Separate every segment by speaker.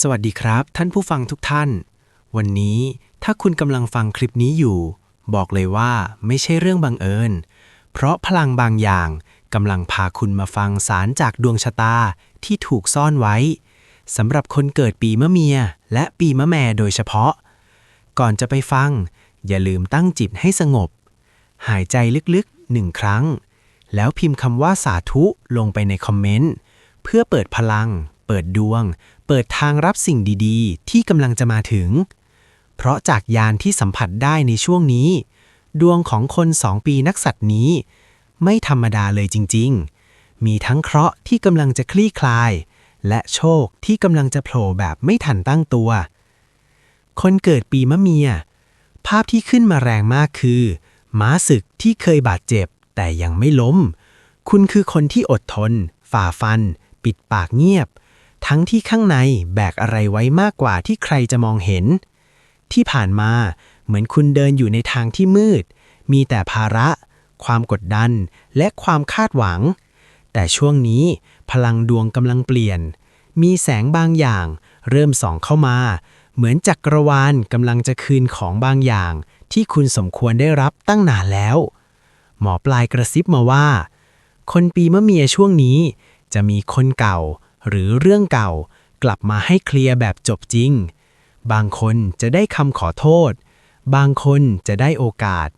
Speaker 1: สวัสดีครับ ท่านผู้ฟังทุกท่าน วันนี้ถ้าคุณกำลังฟังคลิปนี้อยู่ บอกเลยว่าไม่ใช่เรื่องบังเอิญ เพราะพลังบางอย่างกำลังพาคุณมาฟังสารจากดวงชะตาที่ถูกซ่อนไว้สำหรับคนเกิดปีมะเมีย และปีมะแม่โดยเฉพาะ ก่อนจะไปฟัง อย่าลืมตั้งจิตให้สงบ หายใจลึกๆหนึ่งครั้ง แล้วพิมพ์คำว่าสาธุลงไปในคอมเมนต์เพื่อเปิดพลัง เปิดดวง เปิดทางรับสิ่งดีๆ ที่กำลังจะมาถึง เพราะจากยานที่สัมผัสได้ในช่วงนี้ ดวงของคนสองปีนักสัตว์นี้ ไม่ธรรมดาเลยจริง ๆ มีทั้งเคราะห์ที่กำลังจะคลี่คลาย และโชคที่กำลังจะโผล่แบบไม่ทันตั้งตัว คนเกิดปีมะเมีย ภาพที่ขึ้นมาแรงมากคือ ม้าศึกที่เคยบาดเจ็บ แต่ยังไม่ล้ม คุณคือคนที่อดทน ฝ่าฟัน ปิดปากเงียบ ทั้งที่ข้างในแบกอะไรไว้มากกว่าที่ใครจะมองเห็น ที่ผ่านมาเหมือนคุณเดินอยู่ในทางที่มืด มีแต่ภาระ ความกดดัน และความคาดหวัง แต่ช่วงนี้พลังดวงกำลังเปลี่ยน มีแสงบางอย่าง เริ่มส่องเข้ามา เหมือนจักรวาลกำลังจะคืนของบางอย่าง ที่คุณสมควรได้รับตั้งนานแล้ว หมอปลายกระซิบมาว่า คนปีมะเมียช่วงนี้ จะมีคนเก่า หรือเรื่องเก่ากลับมาให้เคลียร์แบบจบจริง บางคนจะได้คำขอโทษ บางคนจะได้โอกาส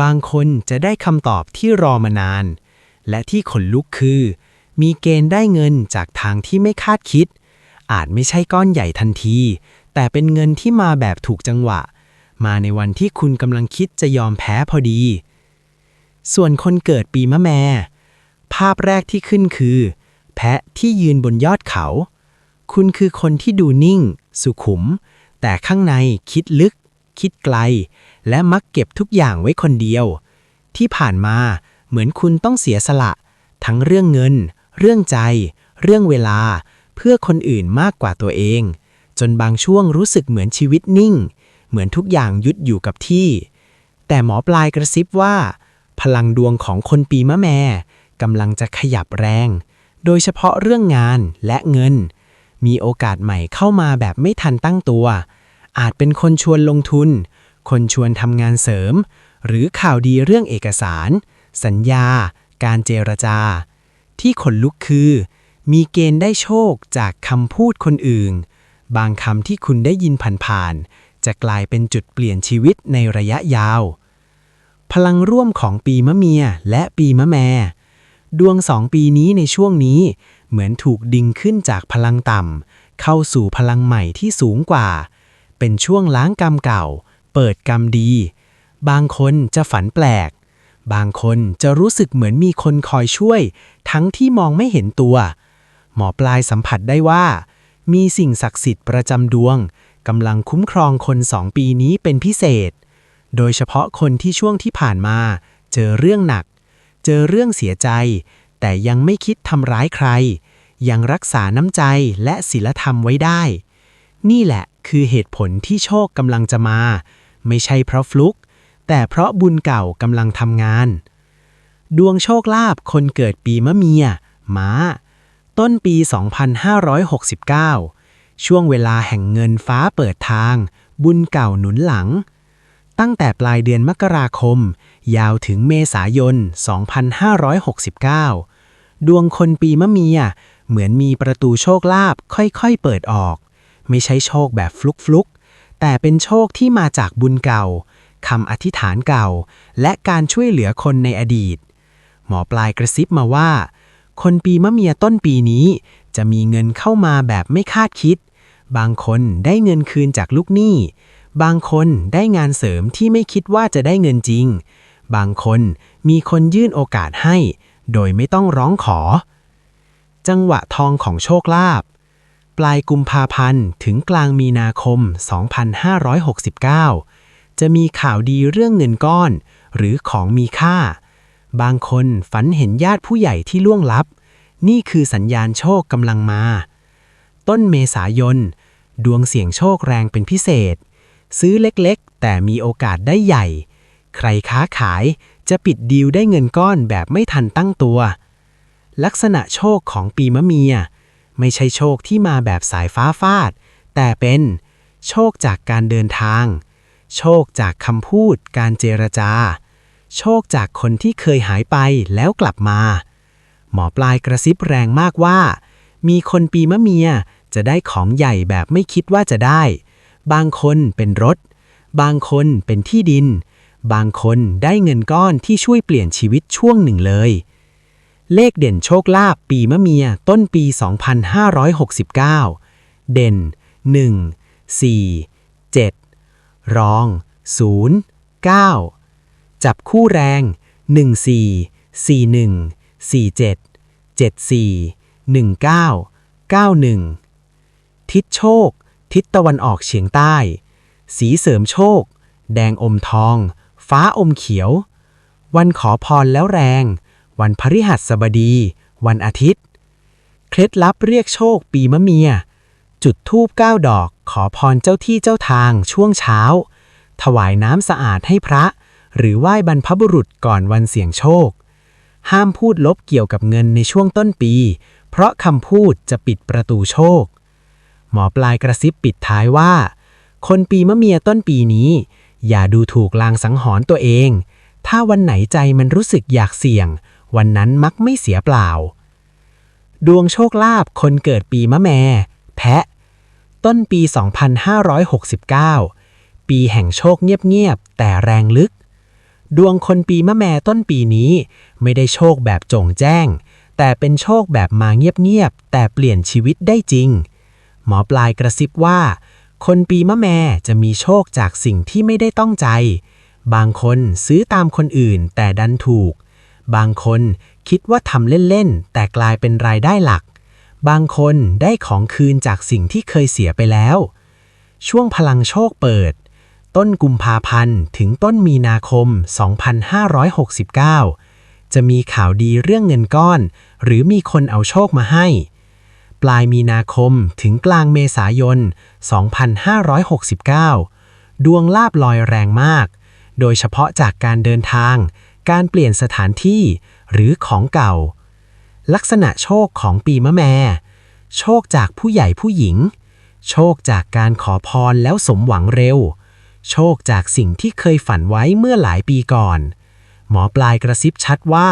Speaker 1: บางคนจะได้คำตอบที่รอมานาน และที่ขนลุกคือ มีเกณฑ์ได้เงินจากทางที่ไม่คาดคิด อาจไม่ใช่ก้อนใหญ่ทันที แต่เป็นเงินที่มาแบบถูกจังหวะ มาในวันที่คุณกำลังคิดจะยอมแพ้พอดี ส่วนคนเกิดปีมะแม่ภาพแรกที่ขึ้นคือ แพะที่ยืนบนยอดเขา คุณคือคนที่ดูนิ่ง สุขุม แต่ข้างในคิดลึก คิดไกล และมักเก็บทุกอย่างไว้คนเดียว ที่ผ่านมาเหมือนคุณต้องเสียสละ ทั้งเรื่องเงิน เรื่องใจ เรื่องเวลา เพื่อคนอื่นมากกว่าตัวเอง จนบางช่วงรู้สึกเหมือนชีวิตนิ่ง เหมือนทุกอย่างยุดอยู่กับที่ แต่หมอปลายกระซิบว่า พลังดวงของคนปีมะแม่กำลังจะขยับแรง โดยเฉพาะเรื่องงานและเงิน มีโอกาสใหม่เข้ามาแบบไม่ทันตั้งตัว อาจเป็นคนชวนลงทุน คนชวนทำงานเสริม หรือข่าวดีเรื่องเอกสาร สัญญา การเจรจา ที่ขนลุกคือ มีเกณฑ์ได้โชคจากคำพูดคนอื่น บางคำที่คุณได้ยินผ่านๆจะกลายเป็นจุดเปลี่ยนชีวิตในระยะยาว พลังร่วมของปีมะเมียและปีมะแม่ ดวงสองปีนี้ในช่วงนี้ เหมือนถูกดึงขึ้นจากพลังต่ำเข้าสู่พลังใหม่ที่สูงกว่า เป็นช่วงล้างกรรมเก่า เปิดกรรมดี บางคนจะฝันแปลก บางคนจะรู้สึกเหมือนมีคนคอยช่วย ทั้งที่มองไม่เห็นตัว หมอปลายสัมผัสได้ว่า มีสิ่งศักดิ์สิทธิ์ประจำดวงกำลังคุ้มครองคนสองปีนี้เป็นพิเศษ โดยเฉพาะคนที่ช่วงที่ผ่านมา เจอเรื่องหนัก เจอเรื่องเสียใจ แต่ยังไม่คิดทำร้ายใคร ยังรักษาน้ำใจและศีลธรรมไว้ได้ นี่แหละคือเหตุผลที่โชคกำลังจะมา ไม่ใช่เพราะฟลุก แต่เพราะบุญเก่ากำลังทำงาน ดวงโชคลาภคนเกิดปีมะเมียม้า ต้นปี 2569 ช่วงเวลาแห่งเงินฟ้าเปิดทาง บุญเก่าหนุนหลัง ตั้งแต่ปลายเดือนมกราคม ยาวถึงเมษายน 2569 ดวงคนปีมะเมีย เหมือนมีประตูโชคลาภค่อยๆเปิดออก ไม่ใช่โชคแบบฟลุกๆ แต่เป็นโชคที่มาจากบุญเก่าคำอธิษฐานเก่า และการช่วยเหลือคนในอดีต หมอปลายกระซิบมาว่า คนปีมะเมียต้นปีนี้ จะมีเงินเข้ามาแบบไม่คาดคิด บางคนได้เงินคืนจากลูกหนี้ บางคนได้งานเสริมที่ไม่คิดว่าจะได้เงินจริง บางคนมีคนยื่นโอกาสให้ โดยไม่ต้องร้องขอ จังหวะทองของโชคลาภปลายกุมภาพันธ์ถึงกลางมีนาคม 2569 จะมีข่าวดีเรื่องเงินก้อน หรือของมีค่า บางคนฝันเห็นญาติผู้ใหญ่ที่ล่วงลับ นี่คือสัญญาณโชคกำลังมา ต้นเมษายน ดวงเสี่ยงโชคแรงเป็นพิเศษ ซื้อเล็กๆ แต่มีโอกาสได้ใหญ่ ใครค้าขายจะปิดดีลได้เงินก้อนแบบไม่ทันตั้งตัว ลักษณะโชคของปีมะเมีย ไม่ใช่โชคที่มาแบบสายฟ้าฟาด แต่เป็นโชคจากการเดินทาง โชคจากคำพูด การเจรจา โชคจากคนที่เคยหายไปแล้วกลับมา หมอปลายกระซิบแรงมากว่า มีคนปีมะเมียจะได้ของใหญ่แบบไม่คิดว่าจะได้ บางคนเป็นรถ บางคนเป็นที่ดิน บางคนได้เงินก้อนที่ช่วยเปลี่ยนชีวิตช่วงหนึ่งเลย เลขเด่นโชคลาภปีมะเมียต้นปี 2569 เด่น 1 4 7 รอง 0 9 จับคู่แรง 14 41 47 74 19 91 ทิศโชค ทิศตะวันออกเฉียงใต้ สีเสริมโชค แดงอมทอง ฟ้าอมเขียว วันขอพรแล้วแรง วันพฤหัสบดี วันอาทิตย์ เคล็ดลับเรียกโชคปีมะเมีย จุดทูบเก้าดอก ขอพรเจ้าที่เจ้าทางช่วงเช้า ถวายน้ำสะอาดให้พระ หรือไหว้บรรพบุรุษก่อนวันเสี่ยงโชค ห้ามพูดลบเกี่ยวกับเงินในช่วงต้นปี เพราะคำพูดจะปิดประตูโชค หมอปลายกระซิบปิดท้ายว่า คนปีมะเมียต้นปีนี้ อย่าดูถูกลางสังหรณ์ตัวเอง ถ้าวันไหนใจมันรู้สึกอยากเสี่ยง วันนั้นมักไม่เสียเปล่า ดวงโชคลาภคนเกิดปีมะแม แพะ ต้นปี 2569 ปีแห่งโชคเงียบๆแต่แรงลึก ดวงคนปีมะแมต้นปีนี้ ไม่ได้โชคแบบจงแจ้ง แต่เป็นโชคแบบมาเงียบๆแต่เปลี่ยนชีวิตได้จริง หมอปลายกระซิบว่า คนปีมะแม่จะมีโชคจากสิ่งที่ไม่ได้ต้องใจ บางคนซื้อตามคนอื่นแต่ดันถูก บางคนคิดว่าทำเล่นๆ แต่กลายเป็นรายได้หลัก บางคนได้ของคืนจากสิ่งที่เคยเสียไปแล้ว ช่วงพลังโชคเปิด ต้นกุมภาพันธ์ถึงต้นมีนาคม 2569 จะมีข่าวดีเรื่องเงินก้อน หรือมีคนเอาโชคมาให้ ปลายมีนาคมถึงกลางเมษายน 2569 ดวงลาบลอยแรงมาก โดยเฉพาะจากการเดินทาง การเปลี่ยนสถานที่หรือของเก่า ลักษณะโชคของปีมะแม่ โชคจากผู้ใหญ่ผู้หญิง โชคจากการขอพรแล้วสมหวังเร็ว โชคจากสิ่งที่เคยฝันไว้เมื่อหลายปีก่อน หมอปลายกระซิบชัดว่า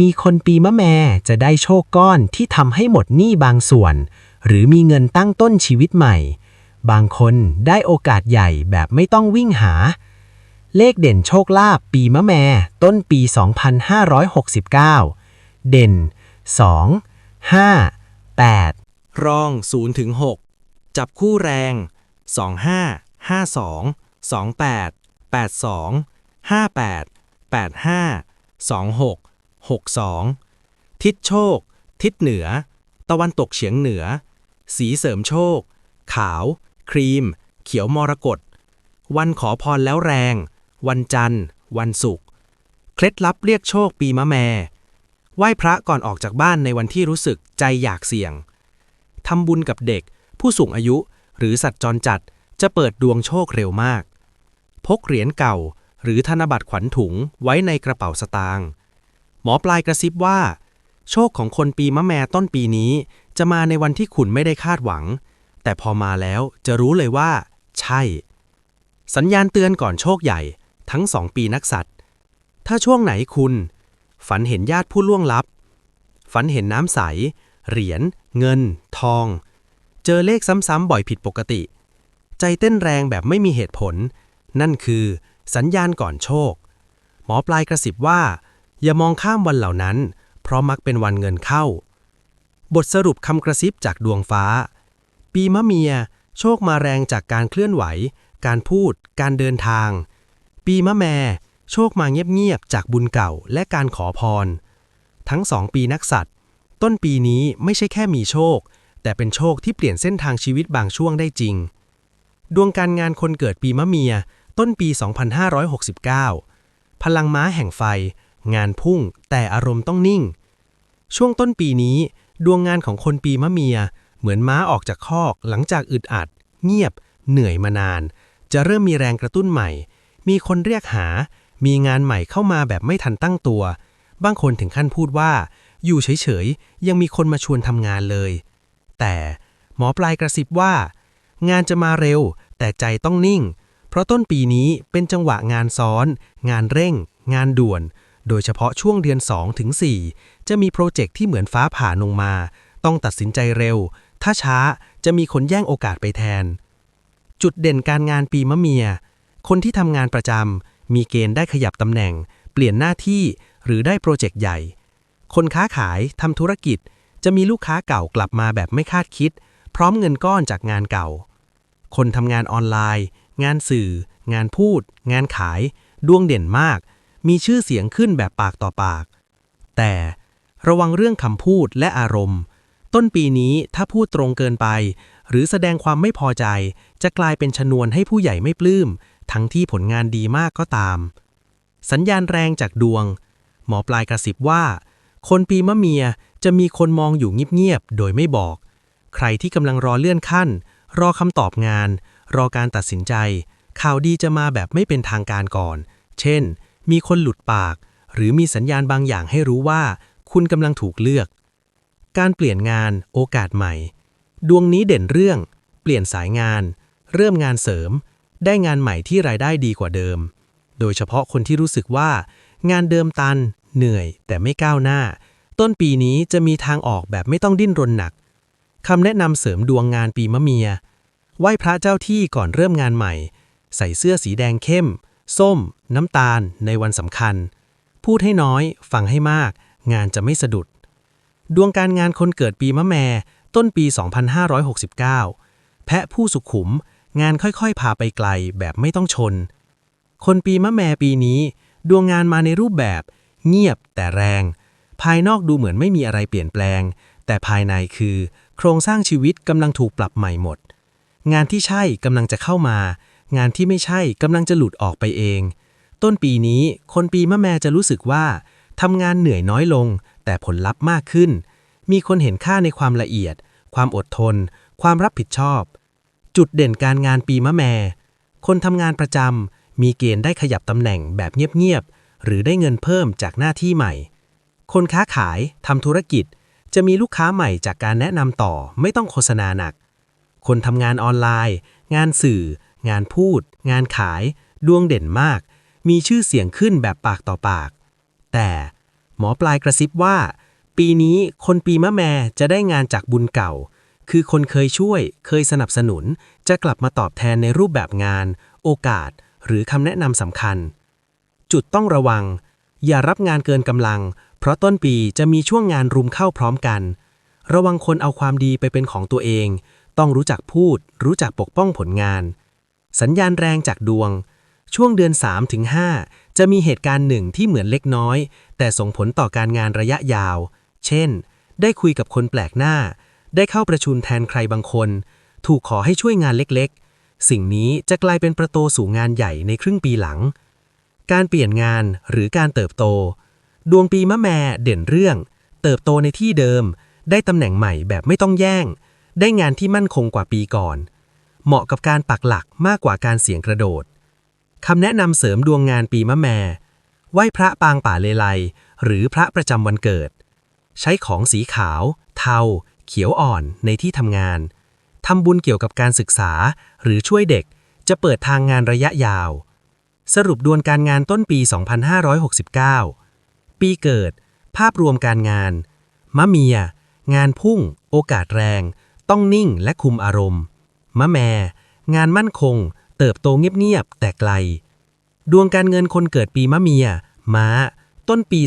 Speaker 1: มีคนปีมะแม่จะได้โชคก้อนที่ทำให้หมดหนี้บางส่วน หรือมีเงินตั้งต้นชีวิตใหม่ บางคนได้โอกาสใหญ่แบบไม่ต้องวิ่งหา เลขเด่นโชคลาภปีมะแม่ต้นปี 2569 เด่น 2 5 8
Speaker 2: รอง 0 ถึง 6 จับคู่แรง 25 52 28 82 58 85 26 62 ทิศโชค ทิศเหนือ ตะวันตกเฉียงเหนือ สีเสริมโชค ขาว ครีม เขียวมรกตวันขอพรแล้วแรง วันจันทร์ วันศุกร์เคล็ดลับเรียกโชคปีมะแม่ไหว้พระก่อนออกจากบ้านในวันที่รู้สึกใจอยากเสี่ยงทำบุญกับเด็ก ผู้สูงอายุ หรือสัตว์จรจัดจะเปิดดวงโชคเร็วมาก พกเหรียญเก่า หรือธนบัตรขวัญถุงไว้ในกระเป๋าสตางค์ หมอปลายกระซิบว่า โชคของคนปีมะแม่ต้นปีนี้ จะมาในวันที่คุณไม่ได้คาดหวัง แต่พอมาแล้วจะรู้เลยว่า ใช่ สัญญาณเตือนก่อนโชคใหญ่ ทั้งสองปีนักสัตว์ ถ้าช่วงไหนคุณ ฝันเห็นญาติผู้ล่วงลับ ฝันเห็นน้ำใส เหรียญ เงิน ทอง เจอเลขซ้ำๆบ่อยผิดปกติ ใจเต้นแรงแบบไม่มีเหตุผล นั่นคือ สัญญาณก่อนโชค หมอปลายกระสิบว่า อย่ามองข้ามวันเหล่านั้น เพราะมักเป็นวันเงินเข้า บทสรุปคำกระซิบจากดวงฟ้า ปีมะเมีย โชคมาแรงจากการเคลื่อนไหว การพูด การเดินทาง ปีมะแม โชคมาเงียบๆจากบุญเก่าและการขอพร ทั้งสองปีนักสัตว์ ต้นปีนี้ไม่ใช่แค่มีโชค แต่เป็นโชคที่เปลี่ยนเส้นทางชีวิตบางช่วงได้จริง ดวงการงานคนเกิดปีมะเมีย ต้นปี 2569 พลังม้าแห่งไฟ งานพุ่ง แต่อารมณ์ต้องนิ่ง ช่วงต้นปีนี้ ดวงงานของคนปีมะเมีย เหมือนม้าออกจากคอกหลังจากอึดอัด เงียบ เหนื่อยมานาน จะเริ่มมีแรงกระตุ้นใหม่ มีคนเรียกหา มีงานใหม่เข้ามาแบบไม่ทันตั้งตัว บางคนถึงขั้นพูดว่า อยู่เฉยๆ ยังมีคนมาชวนทำงานเลย แต่หมอปลายกระซิบว่า งานจะมาเร็ว แต่ใจต้องนิ่ง เพราะต้นปีนี้เป็นจังหวะงานซ้อน งานเร่ง งานด่วน โดยเฉพาะช่วงเดือน2ถึง4จะมีโปรเจกต์ที่เหมือนฟ้าผ่าลงมา ต้องตัดสินใจเร็ว ถ้าช้าจะมีคนแย่งโอกาสไปแทน จุดเด่นการงานปีมะเมีย คนที่ทำงานประจำมีเกณฑ์ได้ขยับตำแหน่ง เปลี่ยนหน้าที่หรือได้โปรเจกต์ใหญ่ คนค้าขายทำธุรกิจ จะมีลูกค้าเก่ากลับมาแบบไม่คาดคิด พร้อมเงินก้อนจากงานเก่า คนทำงานออนไลน์ งานสื่อ งานพูด งานขาย ดวงเด่นมาก มีชื่อเสียงขึ้นแบบปากต่อปาก แต่ระวังเรื่องคำพูดและอารมณ์ ต้นปีนี้ถ้าพูดตรงเกินไป หรือแสดงความไม่พอใจ จะกลายเป็นชนวนให้ผู้ใหญ่ไม่ปลื้ม ทั้งที่ผลงานดีมากก็ตาม สัญญาณแรงจากดวง หมอปลายกระซิบว่า คนปีมะเมียจะมีคนมองอยู่เงียบๆ โดยไม่บอก ใครที่กำลังรอเลื่อนขั้น รอคำตอบงาน รอการตัดสินใจ ข่าวดีจะมาแบบไม่เป็นทางการก่อน เช่น มีคนหลุดปาก หรือมีสัญญาณบางอย่างให้รู้ว่า คุณกำลังถูกเลือก การเปลี่ยนงาน โอกาสใหม่ ดวงนี้เด่นเรื่อง เปลี่ยนสายงาน เริ่มงานเสริม ได้งานใหม่ที่รายได้ดีกว่าเดิม โดยเฉพาะคนที่รู้สึกว่า งานเดิมตัน เหนื่อย แต่ไม่ก้าวหน้า ต้นปีนี้จะมีทางออกแบบไม่ต้องดิ้นรนหนักคำแนะนำเสริมดวงงานปีมะเมีย ไหว้พระเจ้าที่ก่อนเริ่มงานใหม่ ใส่เสื้อสีแดงเข้ม ส้ม น้ำตาล ในวันสำคัญ พูดให้น้อย ฟังให้มาก งานจะไม่สะดุด ดวงการงานคนเกิดปีมะแม่ ต้นปี 2569 แพะผู้สุขุม งานค่อยๆ พาไปไกลแบบไม่ต้องชน คนปีมะแม่ปีนี้ ดวงงานมาในรูปแบบ เงียบแต่แรง ภายนอกดูเหมือนไม่มีอะไรเปลี่ยนแปลง แต่ภายในคือ โครงสร้างชีวิตกำลังถูกปรับใหม่หมด งานที่ใช่กำลังจะเข้ามา งานที่ไม่ใช่กำลังจะหลุดออกไปเอง ต้นปีนี้คนปีมะแม่จะรู้สึกว่าทำงานเหนื่อยน้อยลง แต่ผลลัพธ์มากขึ้น มีคนเห็นค่าในความละเอียด ความอดทน ความรับผิดชอบ จุดเด่นการงานปีมะแม่คนทำงานประจำมีเกณฑ์ได้ขยับตำแหน่งแบบเงียบๆหรือได้เงินเพิ่มจากหน้าที่ใหม่ คนค้าขายทำธุรกิจ จะมีลูกค้าใหม่จากการแนะนำต่อไม่ต้องโฆษณาหนัก คนทำงานออนไลน์ งานสื่อ งานพูด งานขาย ดวงเด่นมาก มีชื่อเสียงขึ้นแบบปากต่อปาก แต่หมอปลายกระซิบว่า ปีนี้คนปีมะแม่จะได้งานจากบุญเก่า คือคนเคยช่วย เคยสนับสนุน จะกลับมาตอบแทนในรูปแบบงาน โอกาส หรือคำแนะนำสำคัญ จุดต้องระวัง อย่ารับงานเกินกำลัง เพราะต้นปีจะมีช่วงงานรุมเข้าพร้อมกัน ระวังคนเอาความดีไปเป็นของตัวเอง ต้องรู้จักพูด รู้จักปกป้องผลงาน สัญญาณแรงจากดวง ช่วงเดือน3-5จะมีเหตุการณ์หนึ่งที่เหมือนเล็กน้อย แต่ส่งผลต่อการงานระยะยาว เช่น ได้คุยกับคนแปลกหน้า ได้เข้าประชุมแทนใครบางคน ถูกขอให้ช่วยงานเล็กๆ สิ่งนี้จะกลายเป็นประตูสู่งานใหญ่ในครึ่งปีหลัง การเปลี่ยนงานหรือการเติบโต ดวงปีมะแม่เด่นเรื่อง เติบโตในที่เดิม ได้ตำแหน่งใหม่แบบไม่ต้องแย่ง ได้งานที่มั่นคงกว่าปีก่อน เหมาะกับการปักหลักมากกว่าการเสี่ยงกระโดดคำแนะนำเสริมดวงงานปีมะแม่ไหว้พระปางป่าเลไลหรือพระประจำวันเกิด ใช้ของสีขาว เทา เขียวอ่อนในที่ทำงานทำบุญเกี่ยวกับการศึกษา หรือช่วยเด็กจะเปิดทางงานระยะยาว สรุปดวงการงานต้นปี 2569 ปีเกิด ภาพรวมการงาน มะเมีย งานพุ่ง โอกาสแรง ต้องนิ่งและคุมอารมณ์ มะแม งานมั่นคง เติบโตเงียบๆแต่ไกล ดวงการเงินคนเกิดปีมะเมีย ม้า ต้นปี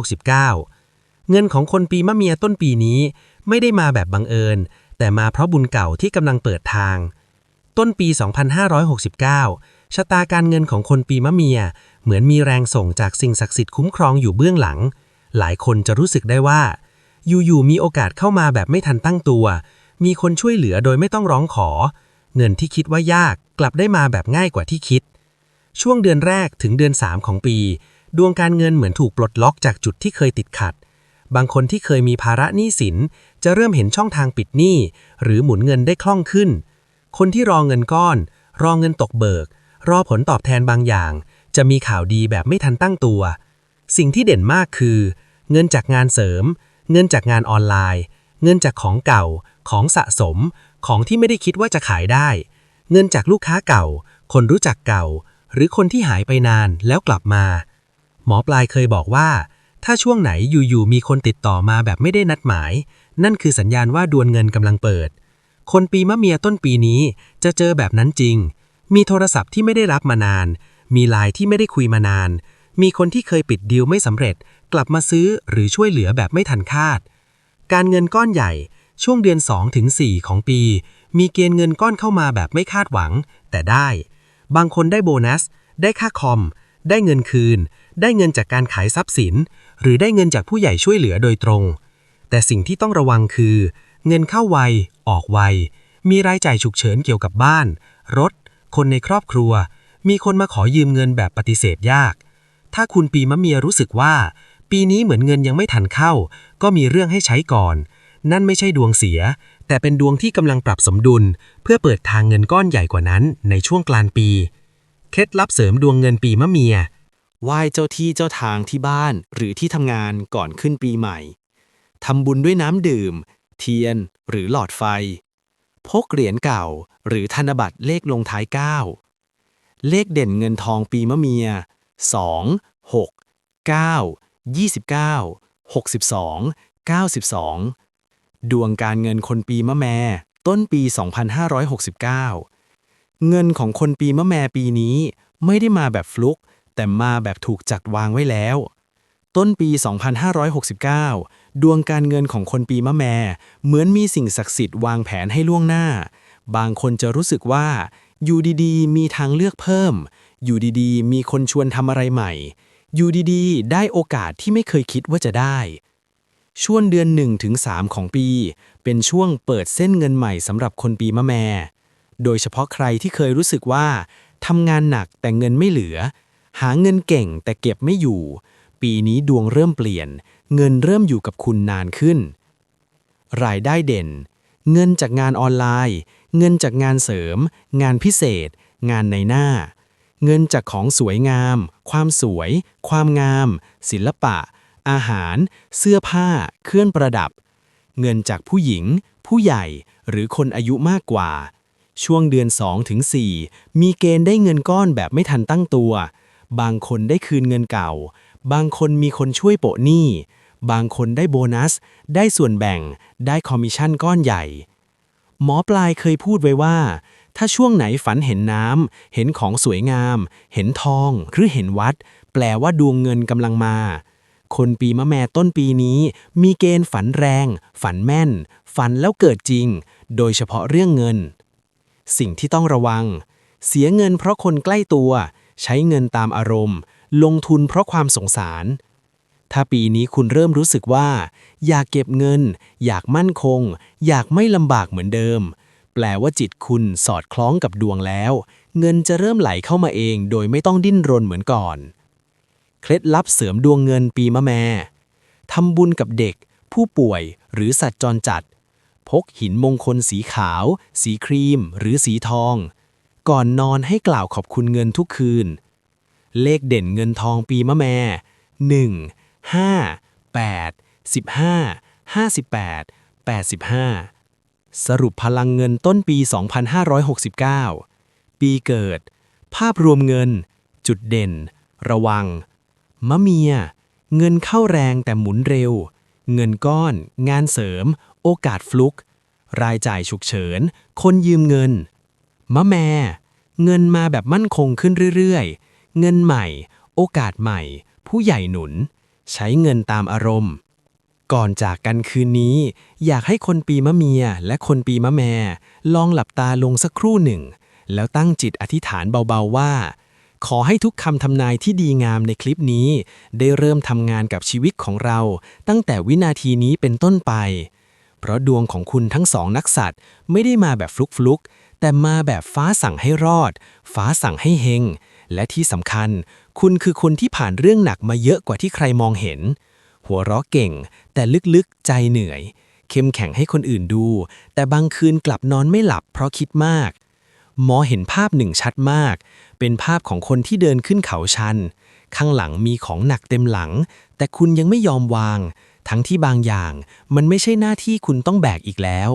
Speaker 2: 2569 เงินของคนปีมะเมียต้นปีนี้ไม่ได้มาแบบบังเอิญ แต่มาเพราะบุญเก่าที่กำลังเปิดทาง ต้นปี 2569 ชะตาการเงินของคนปีมะเมีย เหมือนมีแรงส่งจากสิ่งศักดิ์สิทธิ์คุ้มครองอยู่เบื้องหลัง หลายคนจะรู้สึกได้ว่า อยู่ๆมีโอกาสเข้ามาแบบไม่ทันตั้งตัว มีคนช่วยเหลือโดยไม่ต้องร้องขอ เงินที่คิดว่ายากกลับได้มาแบบง่ายกว่าที่คิด ช่วงเดือนแรกถึงเดือน 3 ของปี ดวงการเงินเหมือนถูกปลดล็อกจากจุดที่เคยติดขัด บางคนที่เคยมีภาระหนี้สิน จะเริ่มเห็นช่องทางปิดหนี้หรือหมุนเงินได้คล่องขึ้น คนที่รอเงินก้อน รอเงินตกเบิก รอผลตอบแทนบางอย่าง จะมีข่าวดีแบบไม่ทันตั้งตัว สิ่งที่เด่นมากคือ เงินจากงานเสริม เงินจากงานออนไลน์ เงินจากของเก่า ของสะสม ของที่ไม่ได้คิดว่าจะขายได้ เงินจากลูกค้าเก่า คนรู้จักเก่า หรือคนที่หายไปนานแล้วกลับมา หมอปลายเคยบอกว่า ถ้าช่วงไหนอยู่ๆมีคนติดต่อมาแบบไม่ได้นัดหมาย นั่นคือสัญญาณว่าดวลเงินกำลังเปิด คนปีมะเมียต้นปีนี้จะเจอแบบนั้นจริง มีโทรศัพท์ที่ไม่ได้รับมานาน มีไลน์ที่ไม่ได้คุยมานาน มีคนที่เคยปิดดีลไม่สำเร็จ กลับมาซื้อหรือช่วยเหลือแบบไม่ทันคาดการเงินก้อนใหญ่ ช่วงเดือน 2 ถึง 4 ของปี มีเกณฑ์เงินก้อนเข้ามาแบบไม่คาดหวัง แต่ได้ บางคนได้โบนัส ได้ค่าคอม ได้เงินคืน ได้เงินจากการขายทรัพย์สิน หรือได้เงินจากผู้ใหญ่ช่วยเหลือโดยตรง แต่สิ่งที่ต้องระวังคือ เงินเข้าไว ออกไว มีรายจ่ายฉุกเฉินเกี่ยวกับบ้าน รถ คนในครอบครัว มีคนมาขอยืมเงินแบบปฏิเสธยาก ถ้าคุณปีมะเมียรู้สึกว่า ปีนี้เหมือนเงินยังไม่ทันเข้า ก็มีเรื่องให้ใช้ก่อน นั่นไม่ใช่ดวงเสีย แต่เป็นดวงที่กำลังปรับสมดุล เพื่อเปิดทางเงินก้อนใหญ่กว่านั้นในช่วงกลางปี เคล็ดลับเสริมดวงเงินปีมะเมีย
Speaker 1: ไหว้เจ้าที่เจ้าทางที่บ้านหรือที่ทำงานก่อนขึ้นปีใหม่ทำบุญด้วยน้ำดื่ม เทียนหรือหลอดไฟ พกเหรียญเก่า หรือธนบัตรเลขลงท้าย 9 เลขเด่นเงินทองปีมะเมีย 2 6 9 29 62 92 ดวงการเงินคนปีมะแม่ต้นปี 2569 เงินของคนปีมะแม่ปีนี้ไม่ได้มาแบบฟลุก แต่มาแบบถูกจัดวางไว้แล้ว ต้นปี 2569 ดวงการเงินของคนปีมะแม่เหมือนมีสิ่งศักดิ์สิทธิ์วางแผนให้ล่วงหน้า บางคนจะรู้สึกว่า อยู่ดีๆ มีทางเลือกเพิ่ม อยู่ดีๆ มีคนชวนทำอะไรใหม่ อยู่ดีๆ ได้โอกาสที่ไม่เคยคิดว่าจะได้ ช่วงเดือน1ถึง3ของปี เป็นช่วงเปิดเส้นเงินใหม่สำหรับคนปีมะแม่ โดยเฉพาะใครที่เคยรู้สึกว่าทำงานหนักแต่เงินไม่เหลือ หาเงินเก่งแต่เก็บไม่อยู่ ปีนี้ดวงเริ่มเปลี่ยน เงินเริ่มอยู่กับคุณนานขึ้น รายได้เด่น เงินจากงานออนไลน์ เงินจากงานเสริม งานพิเศษ งานในหน้า เงินจากของสวยงาม ความสวย ความงาม ศิลปะ อาหาร เสื้อผ้า เครื่องประดับ เงินจากผู้หญิง ผู้ใหญ่หรือคนอายุมากกว่า ช่วงเดือน 2 ถึง 4 มีเกณฑ์ได้เงินก้อนแบบไม่ทันตั้งตัว บางคนได้คืนเงินเก่า บางคนมีคนช่วยโปะหนี้ บางคนได้โบนัส ได้ส่วนแบ่ง ได้คอมมิชชั่นก้อนใหญ่ หมอปลายเคยพูดไว้ว่าถ้าช่วงไหนฝันเห็นน้ำ เห็นของสวยงาม เห็นทอง หรือเห็นวัด แปลว่าดวงเงินกำลังมา คนปีมะแม่ต้นปีนี้ มีเกณฑ์ฝันแรง ฝันแม่น ฝันแล้วเกิดจริง โดยเฉพาะเรื่องเงิน สิ่งที่ต้องระวัง เสียเงินเพราะคนใกล้ตัว ใช้เงินตามอารมณ์ ลงทุนเพราะความสงสาร ถ้าปีนี้คุณเริ่มรู้สึกว่า อยากเก็บเงิน อยากมั่นคง อยากไม่ลำบากเหมือนเดิม แปลว่าจิตคุณสอดคล้องกับดวงแล้ว เงินจะเริ่มไหลเข้ามาเอง โดยไม่ต้องดิ้นรนเหมือนก่อน เคล็ดลับเสริมดวงเงินปีมะแม่ทำบุญกับเด็ก ผู้ป่วยหรือสัตว์จรจัด พกหินมงคลสีขาว สีครีม หรือสีทอง ก่อนนอนให้กล่าวขอบคุณเงินทุกคืน เลขเด่นเงินทองปีมะแม่1 5 8 15 58 85สรุปพลังเงินต้นปี 2569 ปีเกิด ภาพรวมเงิน จุดเด่น ระวัง มะเมีย เงินเข้าแรงแต่หมุนเร็ว เงินก้อน งานเสริม โอกาสฟลุก รายจ่ายฉุกเฉิน คนยืมเงิน มะแม่ เงินมาแบบมั่นคงขึ้นเรื่อยๆ เงินใหม่ โอกาสใหม่ ผู้ใหญ่หนุน ใช้เงินตามอารมณ์ ก่อนจากกันคืนนี้ อยากให้คนปีมะเมียและคนปีมะแม่ ลองหลับตาลงสักครู่หนึ่ง แล้วตั้งจิตอธิษฐานเบาๆว่า ขอให้ทุกคำทำนายที่ดีงามในคลิปนี้ ได้เริ่มทำงานกับชีวิตของเรา ตั้งแต่วินาทีนี้เป็นต้นไป เพราะดวงของคุณทั้งสองนักสัตว์ไม่ได้มาแบบฟลุกๆ แต่มาแบบฟ้าสั่งให้รอด ฟ้าสั่งให้เฮง และที่สำคัญ คุณคือคนที่ผ่านเรื่องหนักมาเยอะกว่าที่ใครมองเห็น หัวเราะเก่ง แต่ลึกๆ ใจเหนื่อย เข้มแข็งให้คนอื่นดู แต่บางคืนกลับนอนไม่หลับเพราะคิดมาก หมอเห็นภาพหนึ่งชัดมาก เป็นภาพของคนที่เดินขึ้นเขาชัน ข้างหลังมีของหนักเต็มหลัง แต่คุณยังไม่ยอมวาง ทั้งที่บางอย่างมันไม่ใช่หน้าที่คุณต้องแบกอีกแล้ว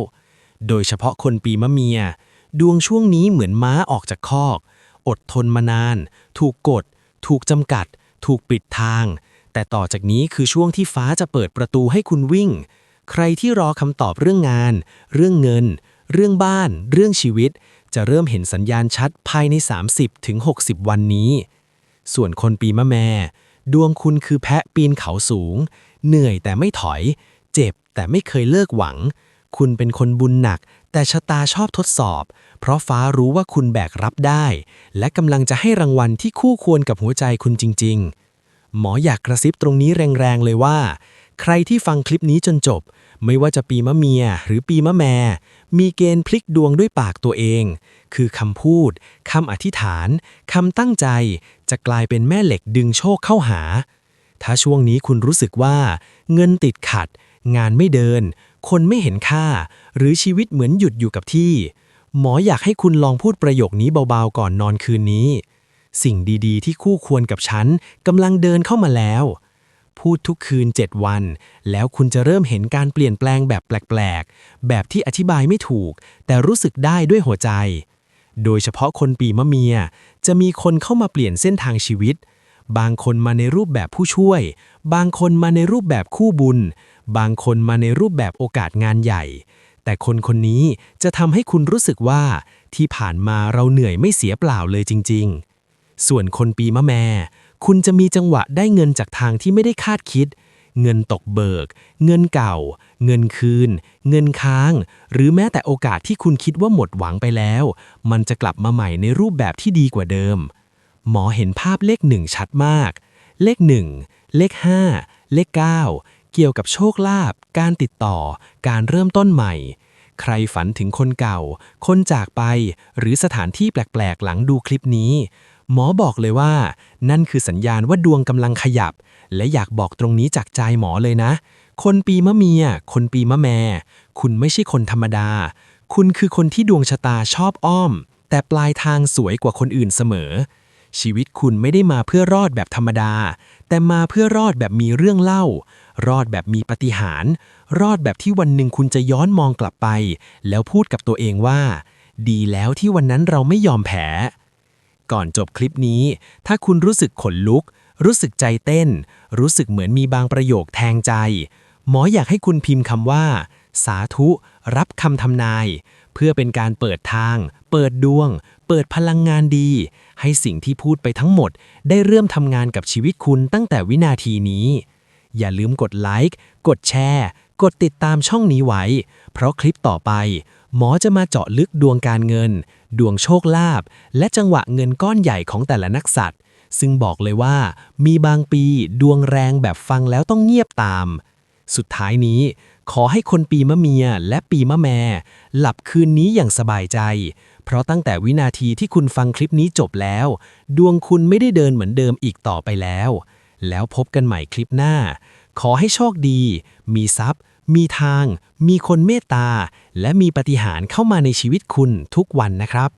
Speaker 2: โดยเฉพาะคนปีมะเมีย ดวงช่วงนี้เหมือนม้าออกจากคอก อดทนมานาน ถูกกด ถูกจำกัด ถูกปิดทาง แต่ต่อจากนี้คือช่วงที่ฟ้าจะเปิดประตูให้คุณวิ่ง ใครที่รอคำตอบเรื่องงาน เรื่องเงิน เรื่องบ้าน เรื่องชีวิต จะเริ่มเห็นสัญญาณชัดภายใน 30-60 วันนี้ ส่วนคนปีมะแม่ ดวงคุณคือแพะปีนเขาสูง เหนื่อยแต่ไม่ถอย เจ็บแต่ไม่เคยเลิกหวัง คุณเป็นคนบุญหนัก แต่ชะตาชอบทดสอบ เพราะฟ้ารู้ว่าคุณแบกรับได้ และกำลังจะให้รางวัลที่คู่ควรกับหัวใจคุณจริง ๆ หมออยากกระซิบตรงนี้แรงๆเลยว่า ใครที่ฟังคลิปนี้จนจบ ไม่ว่าจะปีมะเมียหรือปีมะแม่ มีเกณฑ์พลิกดวงด้วยปากตัวเอง คือคำพูดคำอธิษฐานคำตั้งใจ จะกลายเป็นแม่เหล็กดึงโชคเข้าหา ถ้าช่วงนี้คุณรู้สึกว่า เงินติดขัด งานไม่เดิน คนไม่เห็นค่า หรือชีวิตเหมือนหยุดอยู่กับที่ หมออยากให้คุณลองพูดประโยคนี้เบาๆก่อนนอนคืนนี้ สิ่งดีๆ ที่คู่ควรกับฉันกำลังเดินเข้ามาแล้ว พูดทุกคืน 7 วัน แล้วคุณจะเริ่มเห็นการเปลี่ยนแปลงแบบแปลกๆ แบบที่อธิบายไม่ถูก แต่รู้สึกได้ด้วยหัวใจ โดยเฉพาะคนปีมะเมีย จะมีคนเข้ามาเปลี่ยนเส้นทางชีวิต บางคนมาในรูปแบบผู้ช่วย บางคนมาในรูปแบบคู่บุญ บางคนมาในรูปแบบโอกาสงานใหญ่ แต่คนคนนี้จะทำให้คุณรู้สึกว่า ที่ผ่านมาเราเหนื่อยไม่เสียเปล่าเลยจริง ๆ ส่วนคนปีมะแม่ คุณจะมีจังหวะได้เงินจากทางที่ไม่ได้คาดคิด เงินตกเบิก เงินเก่า เงินคืน เงินค้าง หรือแม้แต่โอกาสที่คุณคิดว่าหมดหวังไปแล้ว มันจะกลับมาใหม่ในรูปแบบที่ดีกว่าเดิม หมอเห็นภาพเลขหนึ่งชัดมาก เลขหนึ่งเลขห้าเลขเก้าเกี่ยวกับโชคลาภ การติดต่อ การเริ่มต้นใหม่ ใครฝันถึงคนเก่า คนจากไป หรือสถานที่แปลก ๆ หลังดูคลิปนี้ หมอบอกเลยว่า นั่นคือสัญญาณว่าดวงกำลังขยับ และอยากบอกตรงนี้จากใจหมอเลยนะ คนปีมะเมีย คนปีมะแม่ คุณไม่ใช่คนธรรมดา คุณคือคนที่ดวงชะตาชอบอ้อม แต่ปลายทางสวยกว่าคนอื่นเสมอ ชีวิตคุณไม่ได้มาเพื่อรอดแบบธรรมดา แต่มาเพื่อรอดแบบมีเรื่องเล่า รอดแบบมีปาฏิหารย์รอดแบบที่วันหนึ่งคุณจะย้อนมองกลับไป แล้วพูดกับตัวเองว่า ดีแล้วที่วันนั้นเราไม่ยอมแพ้ ก่อนจบคลิปนี้ ถ้าคุณรู้สึกขนลุก รู้สึกใจเต้น รู้สึกเหมือนมีบางประโยคแทงใจ หมออยากให้คุณพิมพ์คำว่า สาธุ รับคำทำนาย เพื่อเป็นการเปิดทาง เปิดดวง เปิดพลังงานดี ให้สิ่งที่พูดไปทั้งหมด ได้เริ่มทำงานกับชีวิตคุณตั้งแต่วินาทีนี้ อย่าลืมกดไลค์ กดแชร์ กดติดตามช่องนี้ไว้ เพราะคลิปต่อไป หมอจะมาเจาะลึกดวงการเงิน ดวงโชคลาภและจังหวะเงินก้อนใหญ่ของแต่ละนักสัตว์ ซึ่งบอกเลยว่า มีบางปีดวงแรงแบบฟังแล้วต้องเงียบตาม สุดท้ายนี้ ขอให้คนปีมะเมียและปีมะแม่ หลับคืนนี้อย่างสบายใจ เพราะตั้งแต่วินาทีที่คุณฟังคลิปนี้จบแล้ว ดวงคุณไม่ได้เดินเหมือนเดิมอีกต่อไปแล้ว แล้วพบกันใหม่คลิปหน้า ขอให้โชคดี มีทรัพย์ มีทาง มีคนเมตตา และมีปฏิหารเข้ามาในชีวิตคุณทุกวันนะครับ